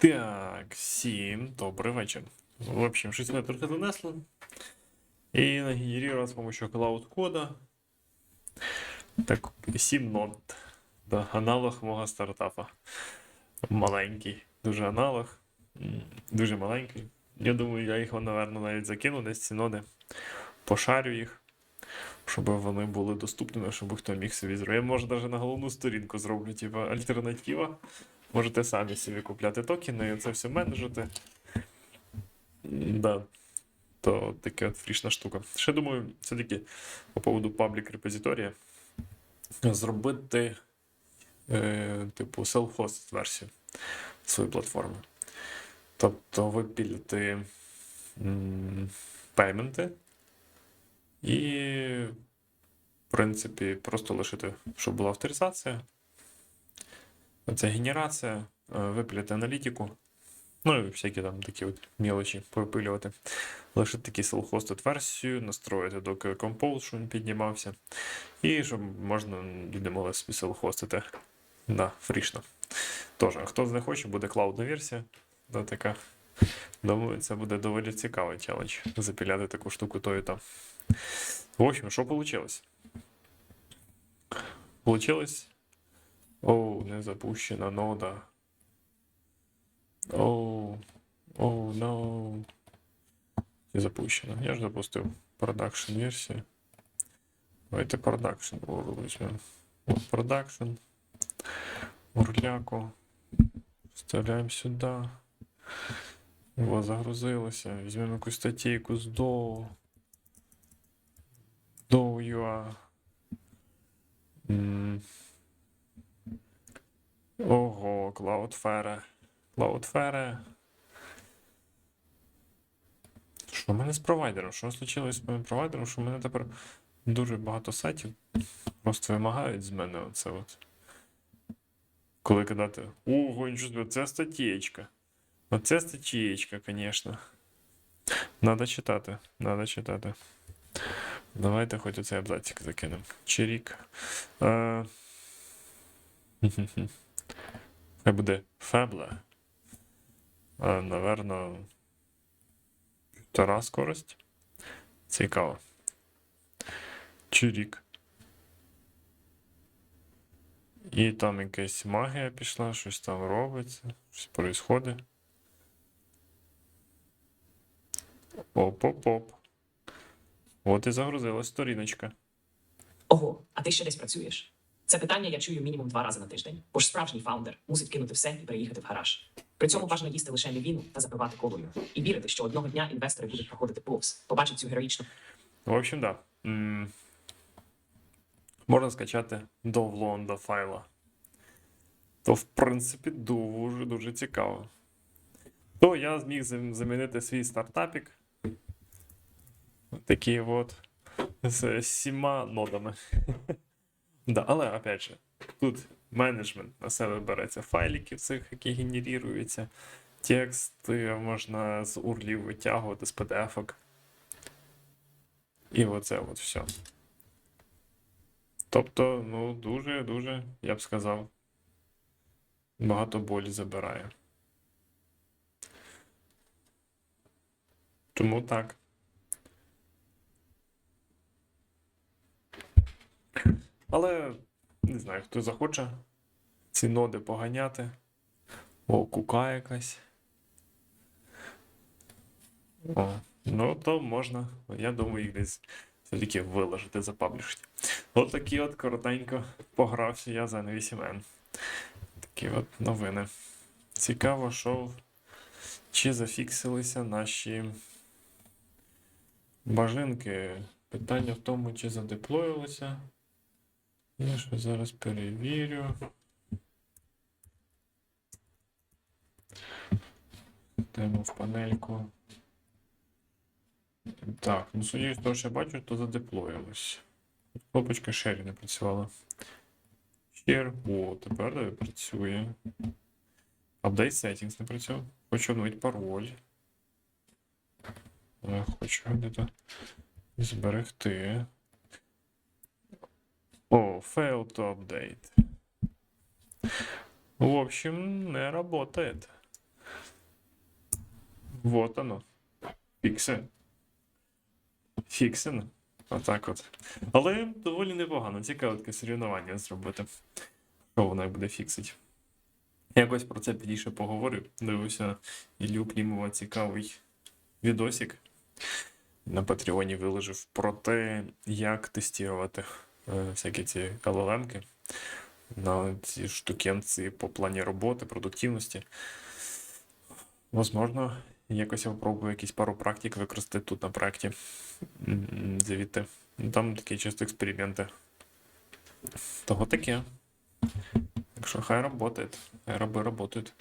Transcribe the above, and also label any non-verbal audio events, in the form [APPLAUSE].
Так, всім добрий вечір. В общем, щось мене трохи занесло. І нагенерував з допомогою Cloud кода. Так, 7 нод. Да, аналог мого стартапа. Маленький. Дуже аналог. Дуже маленький. Я думаю, я їх, напевно, навіть закину десь ці ноди. Пошарю їх, щоб вони були доступними, щоб хто міг собі зробити. Я може навіть на головну сторінку зроблю, типу, альтернатива. Можете самі собі купляти токени це все менеджити. Да. То таке от фрішна штука. Ще думаю, все-таки по поводу паблік репозиторія зробити е, типу self-hosted версію своєї платформи. Тобто випілити м, пейменти і, в принципі, просто лишити, щоб була авторизація. Це генерація, е, випилити аналітику, ну і всякі там такі от мілочі повипилювати. Лишити такі self-hosted версію, настроїти доки Compose, щоб він піднімався. І щоб можна люди могли собі self-hostити да, фрішно. Тож, хто хоче, буде клаудна версія. Да, така. Думаю, це буде доволі цікавий челендж. Запіляти таку штуку то і там. В общем, що вийшло? Получилось Оу, не запущена нода. Оу, оу, no. Не запущена. Я ж запустив продакшн версію. Давайте продакшн візьмемо. Продакшн. Урляку. Вставляємо сюди. О, загрузилося. Візьмемо якусь статейку з до. До UA. Ого, Cloudflare. Cloudflare. Що в мене з провайдером? Що случилось з моїм провайдером? Що в мене тепер дуже багато сайтів просто вимагають з мене оце от. Коли кидати. Ого, нічого це статєчка. Оце статєчка, звісно. Надо читати, надо читати. Давайте хоч оцей абзацик закинемо. Чирік. Е... Хай буде фебле. А, наверно, півтора скорость. Цікаво. Чирік. І там якась магія пішла, щось там робиться, щось происходить. Оп-оп-оп. От і загрузилась сторіночка. Ого, а ти ще десь працюєш? Це питання я чую мінімум два рази на тиждень, бо ж справжній фаундер мусить кинути все і переїхати в гараж. При цьому важно їсти лише лівіну та запивати колою. І вірити, що одного дня інвестори будуть проходити повз, побачать цю героїчну В общем, да. Можна скачати до файла. То, в принципі, дуже дуже цікаво. То я зміг замінити свій стартапік. Такий от з сіма нодами. [LAUGHS] да, але, опять же, тут менеджмент на себе береться файликів цих, які генеруються. Текст можна з урлів витягувати з PDF-ок. І оце от все. Тобто, ну, дуже-дуже, я б сказав, багато болі забирає. Тому так. Але не знаю, хто захоче ці ноди поганяти. О, кука якась. О, ну то можна. Я думаю, їх десь все-таки виложити, запаблішити. От такі от коротенько погрався я за N8N. Такі от новини. Цікаво, що чи зафіксилися наші бажинки. Питання в тому, чи задеплоїлися. Я ще зараз перевірю. Йдемо в панельку. Так, ну судячи з того, що я бачу, то задеплоїлось. Кнопочка Share не працювала. Share. О, тепер да, працює. Update settings не працює. Хочу обновити пароль. Е, Хочу де-то зберегти. О, fail to update. В общем, не работает. Вот оно. Фікси. Фіксин. Отак от. Але доволі непогано. Цікаве таке соревнування зробити. Що вона буде фіксить. Якось про це підійше поговорю. Дивився Іллю Клімова цікавий відосик. На Патреоні виложив про те, як тестувати всякі ці LLM-ки на ці штукенці по плані роботи, продуктивності. Возможно, якось я попробую якісь пару практик використати тут на проєкті. Звідти. Ну, Там такі чисто експерименти. Того таке. Так що хай работает. Хай раби работают.